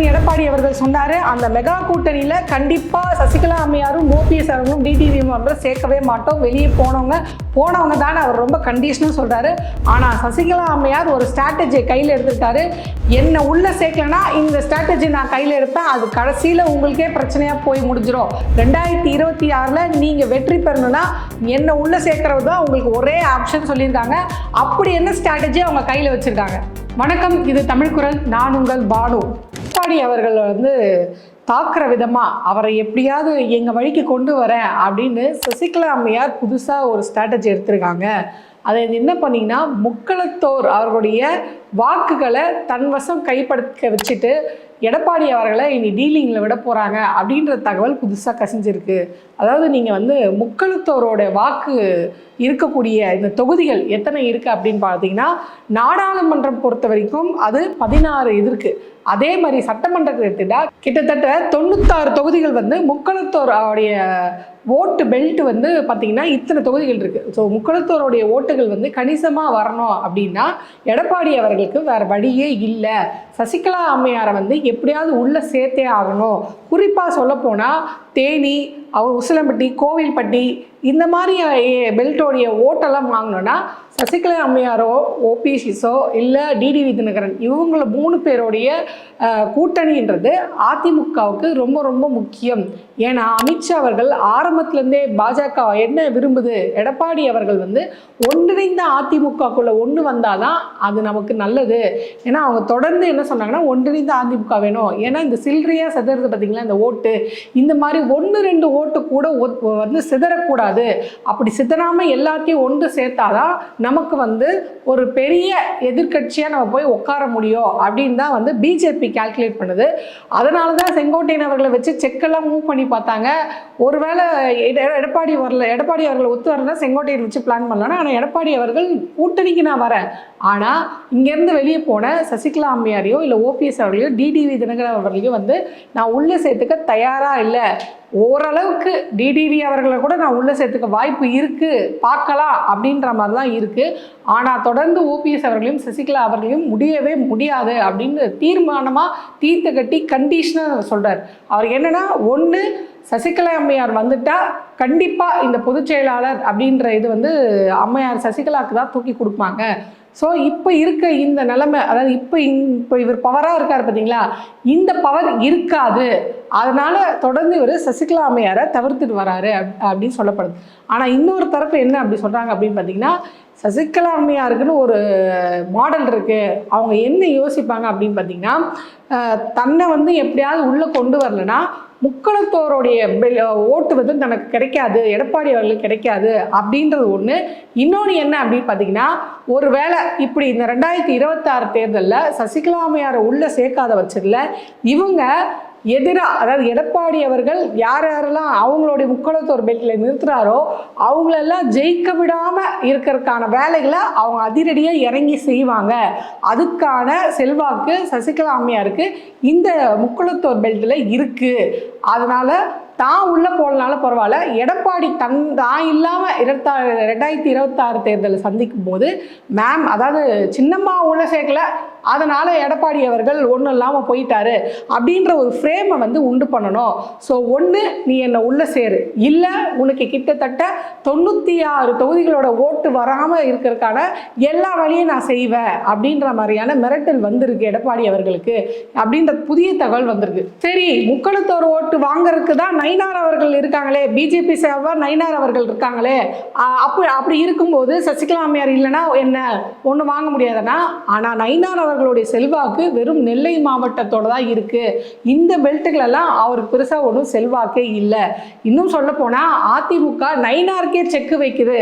அண்ணன் எடப்பாடி அவர்கள் சொன்னாரு. அந்த மெகா கூட்டணியில கண்டிப்பா சசிகலா அம்மையாரும் ஓபிஎஸ் அவர்களும் டிடிவி அவர்களும் சேர்க்கவே மாட்டோம். வெளியே போனவங்க போனவங்க தானே அவர் ரொம்ப கண்டிஷனும் சொல்றாரு. ஆனா சசிகலா அம்மையார் ஒரு ஸ்ட்ராட்டஜியை கையில் எடுத்துட்டாரு என்ன உள்ள சேர்க்கலனா இந்த ஸ்ட்ராட்டஜி நான் கையில் எடுப்பேன். அது கடைசியில் உங்களுக்கே பிரச்சனையா போய் முடிஞ்சிடும் ரெண்டாயிரத்தி இருபத்தி ஆறில் நீங்க வெற்றி பெறணும்னா என்ன உள்ள சேர்க்கறது தான் உங்களுக்கு ஒரே ஆப்ஷன் சொல்லியிருக்காங்க. அப்படி என்ன ஸ்ட்ராட்டஜி அவங்க கையில் வச்சிருக்காங்க? வணக்கம் இது தமிழ் குரல். நான் உங்கள் பானு. எடப்பாடி அவர்கள் வந்து தாக்குற விதமாக அவரை எப்படியாவது எங்கள் வழிக்கு கொண்டு வரேன் அப்படின்னு சசிகலா அம்மையார் புதுசாக ஒரு ஸ்ட்ராட்டஜி எடுத்திருக்காங்க. அதை என்ன பண்ணீங்கன்னா முக்களத்தோர் அவர்களுடைய வாக்குகளை தன் வசம் கைப்படுத்த வச்சுட்டு எடப்பாடி அவர்களை இனி டீலிங்கில் விட போகிறாங்க அப்படின்ற தகவல் புதுசாக கசிஞ்சிருக்கு. அதாவது நீங்கள் வந்து முக்களத்தோரோட வாக்கு இருக்கக்கூடிய இந்த தொகுதிகள் எத்தனை இருக்குது அப்படின்னு பார்த்தீங்கன்னா நாடாளுமன்றம் பொறுத்த வரைக்கும் அது பதினாறு இது இருக்குது அதே மாதிரி சட்டமன்றத்தை எடுத்துட்டா கிட்டத்தட்ட தொண்ணூத்தாறு தொகுதிகள் வந்து முக்களத்தோர் அவருடைய ஓட்டு பெல்ட் வந்து பார்த்தீங்கன்னா இத்தனை தொகுதிகள் இருக்குது ஸோ முக்களத்தோருடைய ஓட்டுகள் வந்து கணிசமாக வரணும் அப்படின்னா எடப்பாடி அவர்களுக்கு வேறு வழியே இல்லை. சசிகலா அம்மையாரை வந்து எப்படியாவது உள்ளே சேர்த்தே ஆகணும். குறிப்பாக சொல்லப்போனால் தேனி அவர் உசிலம்பட்டி கோவில்பட்டி இந்த மாதிரி பெல்ட்டோடைய ஓட்டெல்லாம் வாங்கினோன்னா சசிகலா அம்மையாரோ ஓபிசிஸோ இல்லை டிடிவி தினகரன் இவங்கள மூணு பேருடைய கூட்டணின்றது அதிமுகவுக்கு ரொம்ப ரொம்ப முக்கியம். ஏன்னா அமித்ஷா அவர்கள் ஆரம்பத்துலேருந்தே பாஜக என்ன விரும்புது? எடப்பாடி அவர்கள் வந்து ஒன்றிணைந்த அதிமுகக்குள்ளே ஒன்று வந்தால் தான் அது நமக்கு நல்லது. ஏன்னா அவங்க தொடர்ந்து என்ன சொன்னாங்கன்னா ஒன்றிணைந்த அதிமுக வேணும். ஏன்னா இந்த சில்லறையாக செதுறது பார்த்திங்களா இந்த ஓட்டு. இந்த மாதிரி ஒன்று ரெண்டு ஓட்டு கூட ஒத்- வந்து சிதறக்கூடாது. அப்படி சிதறாமல் எல்லாத்தையும் ஒன்று சேர்த்தாதான் நமக்கு வந்து ஒரு பெரிய எதிர்க்கட்சியாக நம்ம போய் உட்கார முடியும் அப்படின்னு தான் வந்து பிஜேபி கால்குலேட் பண்ணுது. அதனால தான் செங்கோட்டையன் அவர்களை வச்சு செக்கெல்லாம் மூவ் பண்ணி பார்த்தாங்க. ஒருவேளை எடப்பாடி வரல எடப்பாடி அவர்களை ஒத்து வரல செங்கோட்டையன் வச்சு பிளான் பண்ணலாம் ஆனால் எடப்பாடி அவர்கள் கூட்டணிக்கு நான் வரேன். ஆனால் இங்கேருந்து வெளியே போன சசிகலா அம்மையாரையோ இல்லை ஓபிஎஸ் அவர்களையோ டிடிவி தினகரன் அவர்களையோ வந்து நான் உள்ளே சேர்த்துக்க தயாராக இல்லை. ஓரளவுக்கு டிடிவி அவர்களை கூட நான் உள்ளே சேர்த்துக்க வாய்ப்பு இருக்குது பார்க்கலாம் அப்படின்ற மாதிரி தான் இருக்குது ஆனால் தொடர்ந்து ஓபிஎஸ் அவர்களையும் சசிகலா அவர்களையும் முடியவே முடியாது அப்படின்னு தீர்மானமாக தீர்த்து கட்டி கண்டிஷனாக சொல்கிறார் அவர் என்னன்னா ஒன்று சசிகலா அம்மையார் வந்துட்டால் கண்டிப்பாக இந்த பொதுச் செயலாளர் அப்படின்ற இது வந்து அம்மையார் சசிகலாவுக்கு தான் தூக்கி கொடுப்பாங்க. ஸோ இப்போ இருக்க இந்த நிலைமை அதாவது இப்போ இப்போ இவர் பவராக இருக்கார் பார்த்தீங்களா இந்த பவர் இருக்காது. அதனால தொடர்ந்து இவர் சசிகலா அம்மையாரை தவிர்த்துட்டு வராரு அப்- அப்படின்னு சொல்லப்படுது. ஆனால் இன்னொரு தரப்பு என்ன அப்படி சொல்கிறாங்க அப்படின்னு பார்த்தீங்கன்னா சசிகலா அம்மையாருக்குன்னு ஒரு மாடல் இருக்குது அவங்க என்ன யோசிப்பாங்க அப்படின்னு பார்த்தீங்கன்னா தன்னை வந்து எப்படியாவது உள்ளே கொண்டு வரலனா முக்களத்தோருடைய ஓட்டு வந்து தனக்கு கிடைக்காது எடப்பாடி அவர்களுக்கு கிடைக்காது அப்படின்றது ஒன்று இன்னொன்று என்ன அப்படின்னு பார்த்தீங்கன்னா ஒருவேளை இப்படி இந்த ரெண்டாயிரத்தி இருபத்தாறு தேர்தலில் சசிகலா அம்மையாரை உள்ளே சேர்க்காத வச்சதில் இவங்க எதிராக அதாவது எடப்பாடி அவர்கள் யார் யாரெல்லாம் அவங்களுடைய முக்கலத்தோர் பெல்ட்டில் நிறுத்துகிறாரோ அவங்களெல்லாம் ஜெயிக்க விடாமல் இருக்கிறதுக்கான வேலைகளை அவங்க அதிரடியாக இறங்கி செய்வாங்க. அதுக்கான செல்வாக்கு சசிகலா அம்மையாருக்கு இந்த முக்குளத்தோர் பெல்ட்டில் இருக்குது அதனால் தான் உள்ளே போனாலும் பரவாயில்ல. எடப்பாடி தன் தான் இல்லாமல் இருபத்தா ரெண்டாயிரத்தி இருபத்தாறு தேர்தலை சந்திக்கும் போது மேம் அதாவது சின்னம்மா உள்ள சேர்க்கல அதனால் எடப்பாடி அவர்கள் ஒன்றும் இல்லாமல் போயிட்டாரு அப்படின்ற ஒரு ஃப்ரேமை வந்து உண்டு பண்ணணும். ஸோ ஒன்று நீ என்னை உள்ளே சேரு. இல்லை உனக்கு கிட்டத்தட்ட தொண்ணூற்றி ஆறு தொகுதிகளோட ஓட்டு வராமல் இருக்கிறதுக்கான எல்லா வழியும் நான் செய்வேன் அப்படின்ற மாதிரியான மிரட்டல் வந்திருக்கு எடப்பாடி அவர்களுக்கு அப்படின்ற புதிய தகவல் வந்திருக்கு. சரி முக்களத்தோர் ஓட்டு வாங்குறதுக்கு தான் நயினார் அவர்கள் இருக்காங்களே பிஜேபி சார்பாக நயினார் அவர்கள் இருக்காங்களே. அப்போ அப்படி அப்படி இருக்கும்போது சசிகலா அம்மையார் இல்லைன்னா என்ன? ஒன்றும் வாங்க முடியாதுன்னா ஆனால் நயினார் அவர்களுடைய செல்வாக்கு வெறும் நெல்லை மாவட்டத்தோட தான் இருக்கு. இந்த பெல்ட்டுகளெல்லாம் அவருக்கு பெருசாக ஒன்றும் செல்வாக்கே இல்லை. இன்னும் சொல்ல போனால் அதிமுக நைனார்க்கே செக்கு வைக்குது.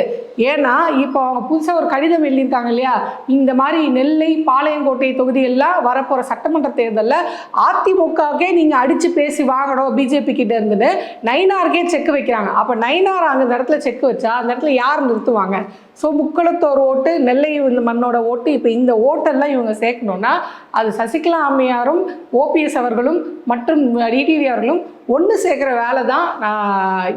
ஏன்னா இப்போ அவங்க புதுசாக ஒரு கடிதம் எழுதியிருக்காங்க இல்லையா? இந்த மாதிரி நெல்லை பாளையங்கோட்டை தொகுதியெல்லாம் வரப்போகிற சட்டமன்ற தேர்தலில் அதிமுகவுக்கே நீங்கள் அடித்து பேசி வாங்கணும் பிஜேபி கிட்ட இருந்துன்னு நைனாருக்கே செக் வைக்கிறாங்க. அப்போ நைனார் அந்த இடத்துல செக் வச்சா அந்த இடத்துல யார் நிறுத்துவாங்க? ஸோ முக்களத்தோர் ஓட்டு நெல்லை இந்த மண்ணோட ஓட்டு இப்போ இந்த ஓட்டெல்லாம் இவங்க சேர்க்கணும்னா அது சசிகலா அம்மையாரும் ஓபிஎஸ் அவர்களும் மற்றும் டிடிவி அவர்களும் ஒன்று சேர்க்குற வேலை தான்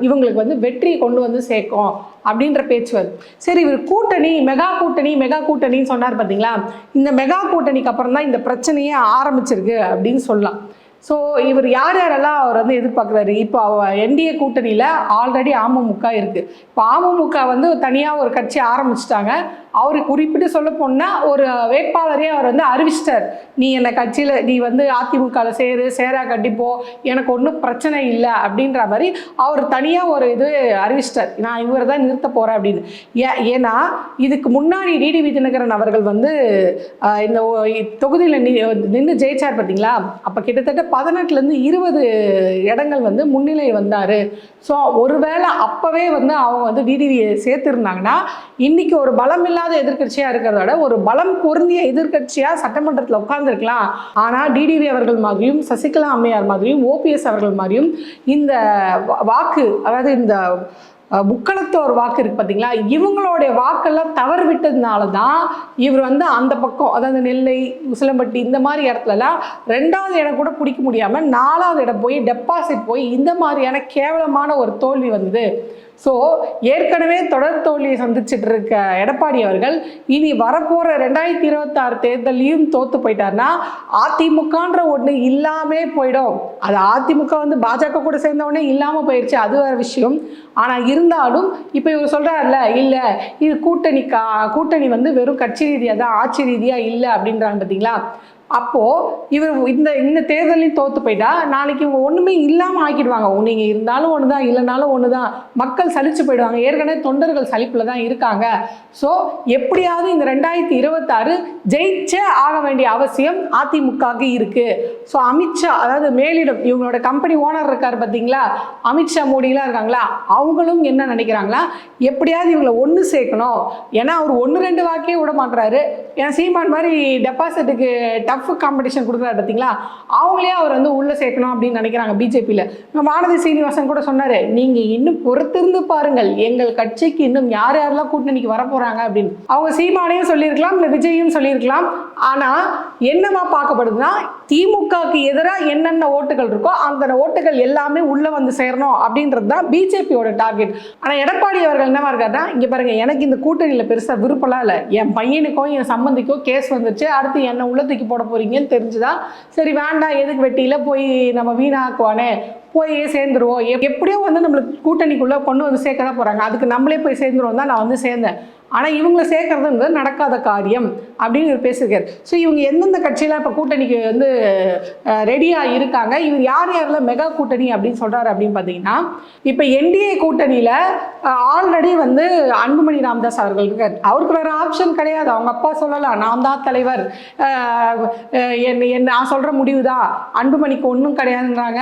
இவங்களுக்கு வந்து வெற்றியை கொண்டு வந்து சேர்க்கும் அப்படின்ற பேச்சு வருது. சரி இவர் கூட்டணி மெகா கூட்டணி மெகா கூட்டணின்னு சொன்னார் பார்த்தீங்களா இந்த மெகா கூட்டணிக்கு அப்புறம் தான் இந்த பிரச்சனையே ஆரம்பிச்சிருக்கு அப்படின்னு சொல்லலாம். ஸோ இவர் யார் யாரெல்லாம் அவர் வந்து எதிர்பார்க்குறாரு? இப்போ என்டிஏ கூட்டணியில் ஆல்ரெடி அமமுக இருக்குது இப்போ அமமுக வந்து தனியாக ஒரு கட்சி ஆரம்பிச்சிட்டாங்க. அவர் குறிப்பிட்டு சொல்ல போனால் ஒரு வேட்பாளரே அவர் வந்து அறிவிச்சிட்டார். நீ என்னை கட்சியில் நீ வந்து அதிமுகவில் சேரு சேரா கட்டிப்போ எனக்கு ஒன்றும் பிரச்சனை இல்லை அப்படின்ற மாதிரி அவர் தனியாக ஒரு இது அறிவிச்சிட்டார். நான் இவரை தான் நிறுத்த போகிறேன் அப்படின்னு. ஏ ஏன்னா இதுக்கு முன்னாடி டிடிவி தினகரன் அவர்கள் வந்து இந்த தொகுதியில் நின்று ஜெயிச்சார் பார்த்தீங்களா? அப்போ கிட்டத்தட்ட பதினெட்டுலேருந்து இருபது இடங்கள் வந்து முன்னிலை வந்தார். ஸோ ஒருவேளை அப்போவே வந்து அவங்க வந்து டிடிவியை சேர்த்துருந்தாங்கன்னா இன்றைக்கி ஒரு பலம் இல்லாத எதிர்க்கட்சியாக இருக்கிறத விட ஒரு பலம் பொருந்திய எதிர்க்கட்சியாக சட்டமன்றத்தில் உட்கார்ந்துருக்கலாம். ஆனால் டிடிவி அவர்கள் மாதிரியும் சசிகலா அம்மையார் மாதிரியும் ஓபிஎஸ் அவர்கள் மாதிரியும் இந்த வாக்கு அதாவது இந்த முக்களத்தோர் வாக்கு இருக்கு பார்த்தீங்களா இவங்களுடைய வாக்கெல்லாம் தவறு விட்டதுனால தான் இவர் வந்து அந்த பக்கம் அதாவது நெல்லை உசிலம்பட்டி இந்த மாதிரி இடத்துலலாம் ரெண்டாவது இடம் கூட பிடிக்க முடியாமல் நாலாவது இடம் போய் டெபாசிட் போய் இந்த மாதிரியான கேவலமான ஒரு தோல்வி வந்தது. ஸோ ஏற்கனவே தொடர் தோல்வியை சந்திச்சுட்டு இருக்க எடப்பாடி அவர்கள் இனி வரப்போகிற ரெண்டாயிரத்தி இருபத்தாறு தேர்தலையும் தோத்து போயிட்டாருன்னா அதிமுகன்ற ஒன்று இல்லாமே போயிடும். அது அதிமுக வந்து பாஜக கூட சேர்ந்தவொடனே இல்லாமல் போயிடுச்சு அது வேறு விஷயம். ஆனால் இருந்தாலும் இப்போ இவர் சொல்கிறாருல இல்லை இது கூட்டணி கா கூட்டணி வந்து வெறும் கட்சி ரீதியாக தான் ஆட்சி ரீதியாக இல்லை அப்படின்றாங்க பார்த்தீங்களா அப்போது இவர் இந்த இந்த தேர்தலையும் தோற்று போயிட்டா நாளைக்கு இவங்க ஒன்றுமே இல்லாமல் ஆக்கிடுவாங்க. நீங்கள் இருந்தாலும் ஒன்று தான் இல்லைனாலும் ஒன்று தான் மக்கள் சலிச்சு போயிடுவாங்க. ஏற்கனவே தொண்டர்கள் சலிப்பில் தான் இருக்காங்க. ஸோ எப்படியாவது இந்த ரெண்டாயிரத்தி இருபத்தாறு ஜெயிச்சே ஆக வேண்டிய அவசியம் அதிமுகவுக்கு இருக்குது ஸோ அமித்ஷா அதாவது மேலிடம் இவங்களோட கம்பெனி ஓனர் இருக்கார் பார்த்தீங்களா அமித்ஷா மோடிலாம் இருக்காங்களா? அவங்களும் என்ன நினைக்கிறாங்களா? எப்படியாவது இவங்களை ஒன்று சேர்க்கணும். ஏன்னா அவர் ஒன்று ரெண்டு வாக்கே விட மாட்டுறாரு ஏன்னா சீமான் மாதிரி டெபாசிட்டுக்கு டஃப் காம்படிஷன் கொடுக்குறாரு பார்த்தீங்களா அவங்களே அவர் வந்து உள்ளே சேர்க்கணும் அப்படின்னு நினைக்கிறாங்க பிஜேபியில் வானதி சீனிவாசன் கூட சொன்னார் நீங்கள் இன்னும் பொறுத்திருந்து பாருங்கள். எங்கள் கட்சிக்கு இன்னும் யார் யாரெல்லாம் கூட்டணிக்கு வர போகிறாங்க அப்படின்னு. அவங்க சீமானையும் சொல்லியிருக்கலாம் இல்லை விஜயும் சொல்லியிருக்கலாம். ஆனால் என்னவா பார்க்கப்படுதுன்னா திமுகவுக்கு எதிராக என்னென்ன ஓட்டுகள் இருக்கோ அந்த ஓட்டுகள் எல்லாமே உள்ளே வந்து சேரணும் அப்படின்றது தான் பிஜேபியோட டார்கெட். ஆனால் எடப்பாடி அவர்கள் என்னவா இருக்காருன்னா இங்கே பாருங்கள் எனக்கு இந்த கூட்டணியில் பெருசாக விருப்பம்லாம் இல்லை. என் பையனுக்கோ என் சம்பந்திக்கோ கேஸ் வந்துச்சு அடுத்து என்ன உள்ளத்துக்கு போட போகிறீங்கன்னு தெரிஞ்சுதான் சரி வேண்டாம் எதுக்கு வெட்டியில் போய் நம்ம வீணாக்குவானே போய் சேர்ந்துருவோம். எப்படியோ வந்து நம்மளுக்கு கூட்டணிக்குள்ளே கொண்டு வந்து சேர்க்க தான் போகிறாங்க அதுக்கு நம்மளே போய் சேர்ந்துருவோம் தான் நான் வந்து சேர்ந்தேன். ஆனால் இவங்களை சேர்க்கறதுன்றது நடக்காத காரியம் அப்படின்னு இவர் பேசியிருக்காரு. ஸோ இவங்க எந்தெந்த கட்சியெலாம் இப்போ கூட்டணிக்கு வந்து ரெடியாக இருக்காங்க இவர் யார் யாரில் மெகா கூட்டணி அப்படின்னு சொல்கிறாரு அப்படின்னு பார்த்தீங்கன்னா இப்போ என்டிஏ கூட்டணியில் ஆல்ரெடி வந்து அன்புமணி ராமதாஸ் அவர்கள் இருக்கார். அவருக்கு வேறு ஆப்ஷன் கிடையாது. அவங்க அப்பா சொல்லலாம் நான் தான் தலைவர். என் அஹ், நான் சொல்கிற முடிவு தான் அன்புமணிக்கு ஒன்றும் கிடையாதுன்றாங்க.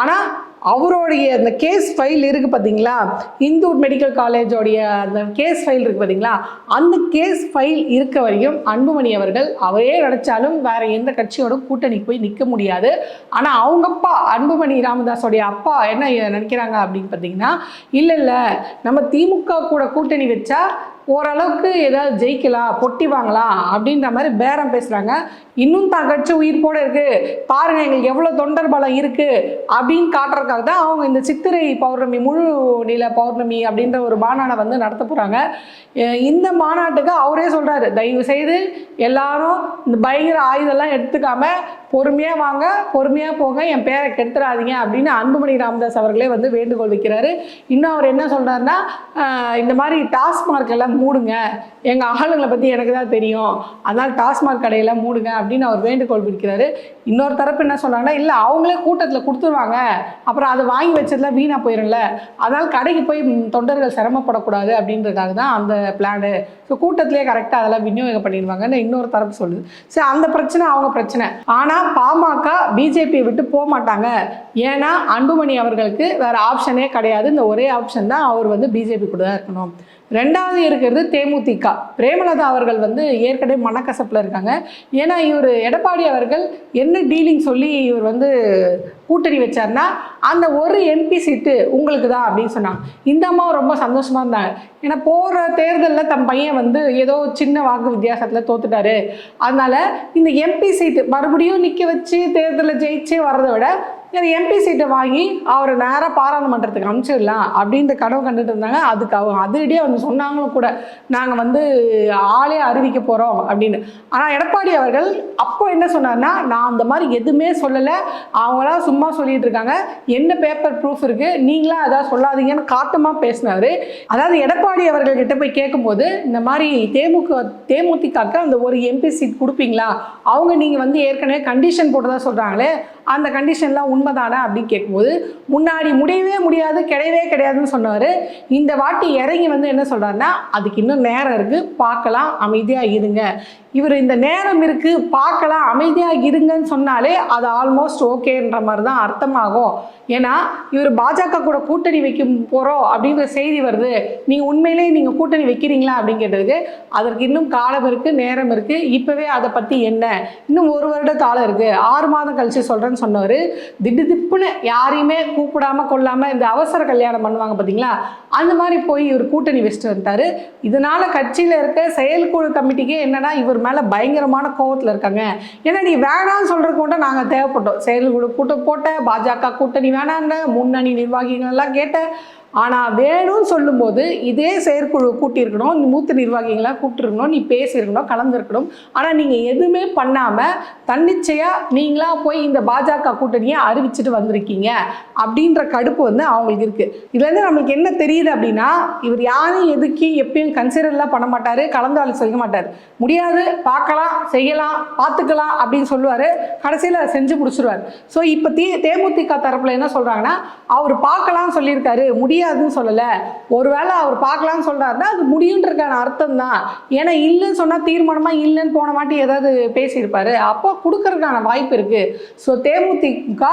ஆனால் அவருடைய அந்த கேஸ் ஃபைல் இருக்குது பார்த்தீங்களா இந்தூர் மெடிக்கல் காலேஜோடைய அந்த கேஸ் ஃபைல் இருக்குது பார்த்தீங்களா அந்த கேஸ் ஃபைல் இருக்க வரையும் அன்புமணி அவர்கள் அவரே நினச்சாலும் வேற எந்த கட்சியோட கூட்டணிக்கு போய் நிற்க முடியாது. ஆனால் அவங்க அப்பா அன்புமணி ராமதாஸோடைய அப்பா என்ன நினைக்கிறாங்க அப்படின்னு பார்த்தீங்கன்னா இல்லை இல்லை நம்ம திமுக கூட கூட்டணி வச்சா ஓரளவுக்கு ஏதாவது ஜெயிக்கலாம் பொட்டி வாங்கலாம் அப்படின்ற மாதிரி பேரம் பேசுகிறாங்க இன்னும் தான் கட்சி போட இருக்கு. பாருங்க எங்களுக்கு எவ்வளோ தொண்டர் பலம் இருக்கு அப்படின்னு காட்டுறதுக்காக தான் அவங்க இந்த சித்திரை பௌர்ணமி முழு நில பௌர்ணமி அப்படின்ற ஒரு மாநாடை வந்து நடத்த போகிறாங்க இந்த மாநாட்டுக்கு அவரே சொல்கிறாரு தயவு செய்து எல்லாரும் இந்த பயங்கர ஆயுதம்லாம் எடுத்துக்காமல் பொறுமையாக வாங்க பொறுமையாக போங்க என் பேரை கெடுத்துடாதீங்க அப்படின்னு அன்புமணி ராமதாஸ் அவர்களே வந்து வேண்டுகோள் வைக்கிறாரு. இன்னும் அவர் என்ன சொல்கிறாருன்னா இந்த மாதிரி டாஸ்மார்க் எல்லாம் மூடுங்க. எங்கள் ஆளுங்களை பற்றி எனக்கு தான் தெரியும். அதனால் டாஸ்மார்க் கடையெல்லாம் மூடுங்க அப்படின்னு அவர் வேண்டுகோள் விடுக்கிறாரு. இன்னொரு தரப்பு என்ன சொல்கிறாங்கன்னா இல்லை அவங்களே கூட்டத்தில் கொடுத்துருவாங்க. அப்புறம் அதை வாங்கி வச்சதுலாம் வீணாக போயிடும்ல அதனால் கடைக்கு போய் தொண்டர்கள் சிரமப்படக்கூடாது அப்படின்றதுக்காக தான் அந்த பிளானு ஸோ கூட்டத்திலே கரெக்டாக அதெல்லாம் விநியோகம் பண்ணிடுவாங்கன்னு இன்னொரு தரப்பு சொல்லுது. சரி அந்த பிரச்சனை அவங்க பிரச்சனை. ஆனால் பாமக பிஜேபியை விட்டு போக மாட்டாங்க. ஏன்னா அன்புமணி அவர்களுக்கு வேறு ஆப்ஷனே கிடையாது. இந்த ஒரே ஆப்ஷன் தான் அவர் வந்து பிஜேபி கூட தான் இருக்கணும். ரெண்டாவது இருக்கிறது தேமுதிக. பிரேமலதா அவர்கள் வந்து ஏற்கனவே மனக்கசப்பில் இருக்காங்க. ஏன்னா இவர் எடப்பாடி அவர்கள் என்ன டீலிங் சொல்லி இவர் வந்து கூட்டணி வச்சார்னா அந்த ஒரு எம்பி சீட்டு உங்களுக்கு தான் அப்படின்னு சொன்னாங்க. இந்த அம்மாவும் ரொம்ப சந்தோஷமாக இருந்தாங்க. ஏன்னா போகிற தேர்தலில் தன் பையன் வந்து ஏதோ சின்ன வாக்கு வித்தியாசத்தில் தோத்துட்டாரு. அதனால் இந்த எம்பி சீட்டு மறுபடியும் நிற்க வச்சு தேர்தலில் ஜெயிச்சு வர்றதை விட இந்த எம்பி சீட்டை வாங்கி அவரை நேராக பாராளுமன்றத்துக்கு அனுப்பிச்சிடலாம் அப்படின்ற கனவு கண்டுட்டு இருந்தாங்க. அதுக்கு அவங்க அதிரடியாக வந்து சொன்னாங்களும் கூட நாங்கள் வந்து ஆளே அறிவிக்க போகிறோம் அப்படின்னு. ஆனால் எடப்பாடி அவர்கள் அப்போ என்ன சொன்னார்னா நான் அந்த மாதிரி எதுவுமே சொல்லலை. அவங்களா சும்மா சொல்லிட்டு இருக்காங்க. என்ன பேப்பர் ப்ரூஃப் இருக்குது நீங்களா அதாவது சொல்லாதீங்கன்னு காட்டமாக பேசினார். அதாவது எடப்பாடி அவர்கள்கிட்ட போய் கேட்கும்போது இந்த மாதிரி தேமுக தேமுதிகாக்கு அந்த ஒரு எம்பி சீட் கொடுப்பீங்களா? அவங்க நீங்கள் வந்து ஏற்கனவே கண்டிஷன் போட்டதா சொல்கிறாங்களே அந்த கண்டிஷன்லாம் உண்மைதானே அப்படின்னு கேட்கும்போது முன்னாடி முடியவே முடியாது கிடையவே கிடையாதுன்னு சொன்னார். இந்த வாட்டி இறங்கி வந்து என்ன சொல்கிறாருன்னா அதுக்கு இன்னும் நேரம் இருக்குது பார்க்கலாம் அமைதியாக இருங்க. இவர் இந்த நேரம் இருக்குது பார்க்கலாம் அமைதியாக இருங்கன்னு சொன்னாலே அது ஆல்மோஸ்ட் ஓகேன்ற மாதிரி தான் அர்த்தமாகும். ஏன்னா இவர் பாஜக கூட கூட்டணி வைக்க போகிறோம் அப்படின்ற செய்தி வருது. நீங்கள் உண்மையிலேயே நீங்கள் கூட்டணி வைக்கிறீங்களா அப்படின்னு கேட்டதுக்கு அதற்கு இன்னும் காலம் இருக்குது நேரம் இருக்குது இப்போவே அதை பற்றி என்ன? இன்னும் ஒரு வருட காலம் இருக்குது ஆறு மாதம் கழிச்சு சொல்கிறேன்னு சொன்னவர் திடு திப்புன்னு யாரையுமே கூப்பிடாம கொள்ளாமல் இந்த அவசர கல்யாணம் பண்ணுவாங்க பார்த்தீங்களா அந்த மாதிரி போய் இவர் கூட்டணி வச்சுட்டு வந்தார் இதனால கட்சியில் இருக்க செயற்குழு கமிட்டிக்கே என்னென்னா இவர் மேலே பயங்கரமான கோவத்தில் இருக்காங்க. ஏன்னா நீ வேணாம்னு சொல்கிறதுக்கு கூட நாங்கள் தேவைப்பட்டோம். செயல்குழு கூட்டம் போட்ட பாஜக கூட்டணி வேணான்னு முன்னணி நிர்வாகிகள் எல்லாம் கேட்ட ஆனால் வேணும்னு சொல்லும்போது இதே செயற்குழு கூட்டியிருக்கணும் நீ மூத்த நிர்வாகிகளாக கூப்பிட்டுருக்கணும் நீ பேசியிருக்கணும் கலந்துருக்கணும். ஆனால் நீங்கள் எதுவுமே பண்ணாமல் தன்னிச்சையாக நீங்களாக போய் இந்த பாஜக கூட்டணியை அறிவிச்சிட்டு வந்திருக்கீங்க அப்படின்ற கடுப்பு வந்து அவங்களுக்கு இருக்குது இதுலேருந்து நம்மளுக்கு என்ன தெரியுது அப்படின்னா இவர் யாரும் எதுக்கு எப்பயும் கன்சிடர்லாம் பண்ண மாட்டார் கலந்தாலும் செய்ய மாட்டார். முடியாது பார்க்கலாம் செய்யலாம் பார்த்துக்கலாம் அப்படின்னு சொல்லுவார். கடைசியில் அதை செஞ்சு முடிச்சிருவார். ஸோ இப்போ தே தேமுதிக தரப்பில் என்ன சொல்கிறாங்கன்னா அவர் பார்க்கலாம்னு சொல்லியிருக்காரு. முடிய முடியாதுன்னு சொல்லலை. ஒருவேளை அவர் பார்க்கலாம்னு சொல்கிறாருன்னா அது முடியுன்றதுக்கான அர்த்தம் தான் ஏன்னா இல்லைன்னு சொன்னால் தீர்மானமாக இல்லைன்னு போன வாட்டி ஏதாவது பேசியிருப்பாரு. அப்போ கொடுக்கறதுக்கான வாய்ப்பு இருக்குது ஸோ தேமுதிக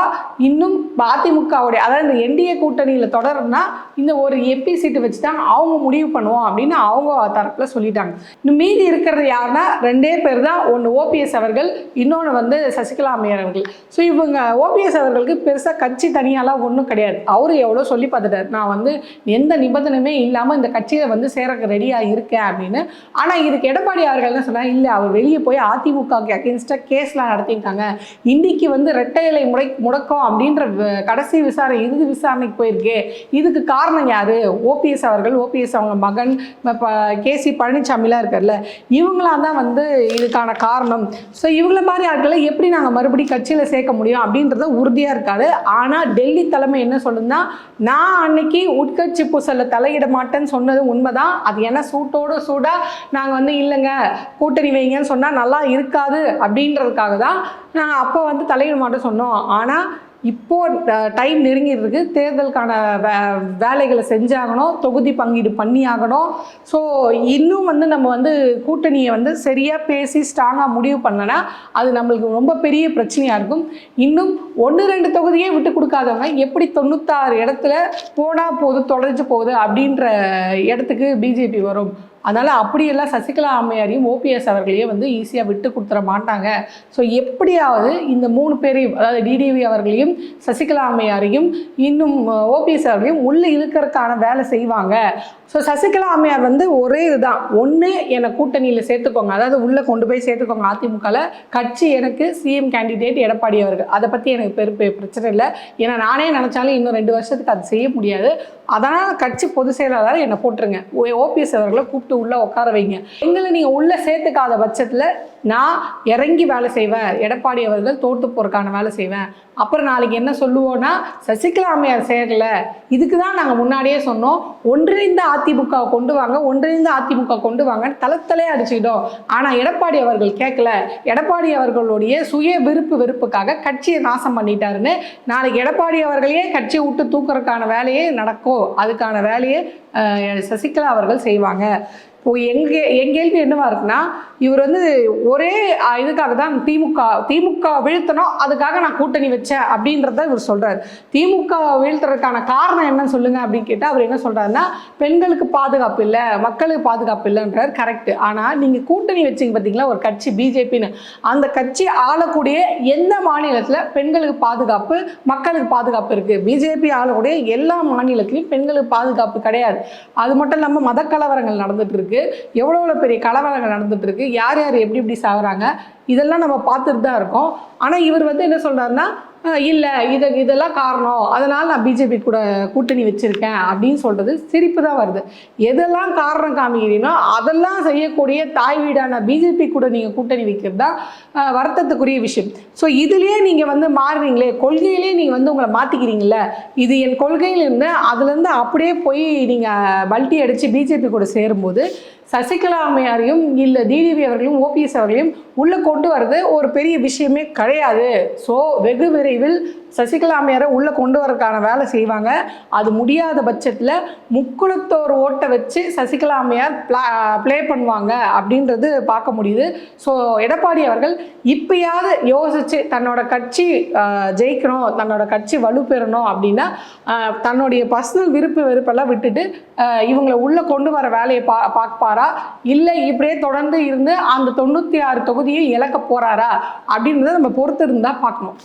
இன்னும் அதிமுகவுடைய அதாவது இந்த என்டிஏ கூட்டணியில் தொடரும்னா இந்த ஒரு எம்பி சீட்டு வச்சு தான் அவங்க முடிவு பண்ணுவோம் அப்படின்னு அவங்க தரப்பில் சொல்லிட்டாங்க. இன்னும் மீதி இருக்கிறது யாருன்னா ரெண்டே பேர் தான் ஒன்று ஓபிஎஸ் அவர்கள் இன்னொன்று வந்து சசிகலா அம்மையார் அவர்கள். ஸோ இவங்க ஓபிஎஸ் அவர்களுக்கு பெருசாக கட்சி தனியாலாம் ஒன்றும் கிடையாது. அவரு எவ்வளோ சொல்லி பார்த்துட்டார். நான் வந்து வந்து எந்த நிபந்தனையுமே இல்லாமல் இந்த கட்சியில் வந்து சேரக்கு ரெடியாக இருக்கேன் அப்படின்னு. ஆனால் இதுக்கு எடப்பாடி அவர்கள் என்ன சொன்னார்? இல்லை அவர் வெளியே போய் அதிமுகவுக்கு அகேன்ஸ்டாக கேஸ்லாம் நடத்தியிருக்காங்க. இன்னைக்கு வந்து ரெட்டை இலை முறை முடக்கம் அப்படின்ற கடைசி விசாரணை இறுதி விசாரணைக்கு போயிருக்கு. இதுக்கு காரணம் யார்? ஓபிஎஸ் அவர்கள் ஓபிஎஸ் அவங்க மகன் கேசி பழனிசாமிலாம் இருக்கார்ல. இவங்களாம் தான் வந்து இதுக்கான காரணம். ஸோ இவங்கள மாதிரி ஆட்களை எப்படி நாங்கள் மறுபடியும் கட்சியில் சேர்க்க முடியும் அப்படின்றத உறுதியாக இருக்காது ஆனால் டெல்லி தலைமை என்ன சொல்லுதுன்னா நான் அன்னைக்கு உட்கட்சி பூசலில் தலையிட மாட்டேன்னு சொன்னது உண்மைதான். அது என்ன சூட்டோட சூடாக நாங்கள் வந்து இல்லைங்க கூட்டணி வைங்கன்னு சொன்னால் நல்லா இருக்காது அப்படின்றதுக்காக தான் நாங்கள் அப்போ வந்து தலையிட மாட்டோம் சொன்னோம். ஆனால் இப்போது டைம் நெருங்கிட்டு இருக்கு தேர்தலுக்கான வே வேலைகளை செஞ்சாகணும். தொகுதி பங்கீடு பண்ணியாகணும். ஸோ இன்னும் வந்து நம்ம வந்து கூட்டணியை வந்து சரியாக பேசி ஸ்ட்ராங்காக முடிவு பண்ணனா அது நம்மளுக்கு ரொம்ப பெரிய பிரச்சனையாக இருக்கும். இன்னும் ஒன்று ரெண்டு தொகுதியே விட்டு கொடுக்காதவங்க எப்படி தொண்ணூத்தாறு இடத்துல போனால் போகுது தொடர்ந்து போகுது அப்படின்ற இடத்துக்கு பிஜேபி வரும். அதனால் அப்படியெல்லாம் சசிகலா அம்மையாரையும் ஓபிஎஸ் அவர்களையும் வந்து ஈஸியாக விட்டு கொடுத்துட மாட்டாங்க. ஸோ எப்படியாவது இந்த மூணு பேரையும் அதாவது டிடிவி அவர்களையும் சசிகலா அம்மையாரையும் இன்னும் ஓபிஎஸ் அவர்களையும் உள்ளே இருக்கிறதுக்கான வேலை செய்வாங்க. ஸோ சசிகலா அம்மையார் வந்து ஒரே இதுதான். ஒன்று என்னை கூட்டணியில் சேர்த்துக்கோங்க. அதாவது உள்ளே கொண்டு போய் சேர்த்துக்கோங்க. அதிமுகவில் கட்சி எனக்கு சிஎம் கேண்டிடேட் எடப்பாடி அவர்கள். அதை பற்றி எனக்கு பெரு பிரச்சனை இல்லை. ஏன்னா நானே நினச்சாலும் இன்னும் ரெண்டு வருஷத்துக்கு அது செய்ய முடியாது. அதனால் கட்சி பொதுச் செயலாளர் என்னை போட்டுருங்க. ஓபிஎஸ் அவர்களை கூப்பிட்டு உள்ளே உட்கார வைங்க. எங்களை நீங்கள் உள்ளே சேர்த்துக்காத பட்சத்தில் நான் இறங்கி வேலை செய்வேன். எடப்பாடி அவர்கள் தோட்டு போறக்கான வேலை செய்வேன். அப்புறம் நாளைக்கு என்ன சொல்லுவோன்னா சசிகலா அம்மையார் சேரல இதுக்கு தான் நாங்கள் முன்னாடியே சொன்னோம். ஒன்றிணைந்த அதிமுக கொண்டு வாங்க ஒன்றிணைந்த அதிமுக கொண்டு வாங்கன்னு தளத்தலே அடிச்சுக்கிட்டோம். ஆனால் எடப்பாடி அவர்கள் கேட்கல. எடப்பாடி அவர்களுடைய சுய விருப்பு வெறுப்புக்காக கட்சியை நாசம் பண்ணிட்டாருன்னு. நாளைக்கு எடப்பாடி அவர்களையே கட்சியை விட்டு தூக்குறதுக்கான வேலையே நடக்கும். அதுக்கான வேலையை சசிகலா அவர்கள் செய்வாங்க. இப்போ எங்கள் என் கேள்வி என்னவா இருக்குன்னா இவர் வந்து ஒரே இதுக்காக தான் திமுக திமுக வீழ்த்தணும் அதுக்காக நான் கூட்டணி வச்சேன் அப்படின்றத இவர் சொல்கிறார் திமுக வீழ்த்துறதுக்கான காரணம் என்னன்னு சொல்லுங்கள் அப்படின்னு கேட்டால் அவர் என்ன சொல்கிறாருன்னா பெண்களுக்கு பாதுகாப்பு இல்லை மக்களுக்கு பாதுகாப்பு இல்லைன்றார். கரெக்ட் ஆனால் நீங்கள் கூட்டணி வச்சீங்க பார்த்தீங்களா ஒரு கட்சி பிஜேபின்னு. அந்த கட்சி ஆளக்கூடிய எந்த மாநிலத்தில் பெண்களுக்கு பாதுகாப்பு மக்களுக்கு பாதுகாப்பு இருக்குது பிஜேபி ஆளக்கூடிய எல்லா மாநிலத்திலையும் பெண்களுக்கு பாதுகாப்பு கிடையாது. அது மட்டும் இல்லாமல் மத கலவரங்கள் நடந்துட்டு இருக்கு. எவ்வளோ பெரிய கலவரங்கள் நடந்துட்டு இருக்கு? இருக்குது யார் யார் எப்படி எப்படி சாகுறாங்க? இதெல்லாம் நம்ம பார்த்துட்டு தான் இருக்கோம். ஆனால் இவர் வந்து என்ன சொல்கிறாருன்னா இல்லை இது இதெல்லாம் காரணம். அதனால் நான் பிஜேபி கூட கூட்டணி வச்சுருக்கேன். அப்படின்னு சொல்கிறது சிரிப்பு தான் வருது. எதெல்லாம் காரணம் காமிக்கிறீங்களோ அதெல்லாம் செய்யக்கூடிய தாய் வீடான பிஜேபி கூட நீங்கள் கூட்டணி வைக்கிறது தான் வருத்தத்துக்குரிய விஷயம். ஸோ இதுலேயே நீங்கள் வந்து மாறுறீங்களே கொள்கையிலே நீங்கள் வந்து உங்களை மாற்றிக்கிறீங்களே இது என் கொள்கையிலேருந்து அதுலேருந்து அப்படியே போய் நீங்கள் பல்ட்டி அடித்து பிஜேபி கூட சேரும்போது சசிகலா அம்மையாரையும் இல்லை டிடிவி அவர்களையும் ஓபிஎஸ் அவர்களையும் உள்ளே கொண்டு வர்றது ஒரு பெரிய விஷயமே கிடையாது. ஸோ வெகு விரைவில் சசிகலா அம்மையாரை உள்ளே கொண்டு வரதுக்கான வேலை செய்வாங்க. அது முடியாத பட்சத்தில் முக்குளத்தோர் ஓட்டை வச்சு சசிகலா அம்மையார் ப்ளே பண்ணுவாங்க அப்படின்றது பார்க்க முடியுது. ஸோ எடப்பாடி அவர்கள் இப்பயாவது யோசிச்சு தன்னோட கட்சி ஜெயிக்கணும் தன்னோட கட்சி வலுப்பெறணும் அப்படின்னா தன்னுடைய பர்சனல் விருப்பு வெறுப்பெல்லாம் விட்டுட்டு இவங்களை உள்ளே கொண்டு வர வேலையை பா பார்ப்பாரா? இல்லை இப்படியே தொடர்ந்து இருந்து அந்த தொண்ணூற்றி ஆறு தொகுதியை இழக்க போகிறாரா அப்படின்றத நம்ம பொறுத்து இருந்தால் பார்க்கணும்.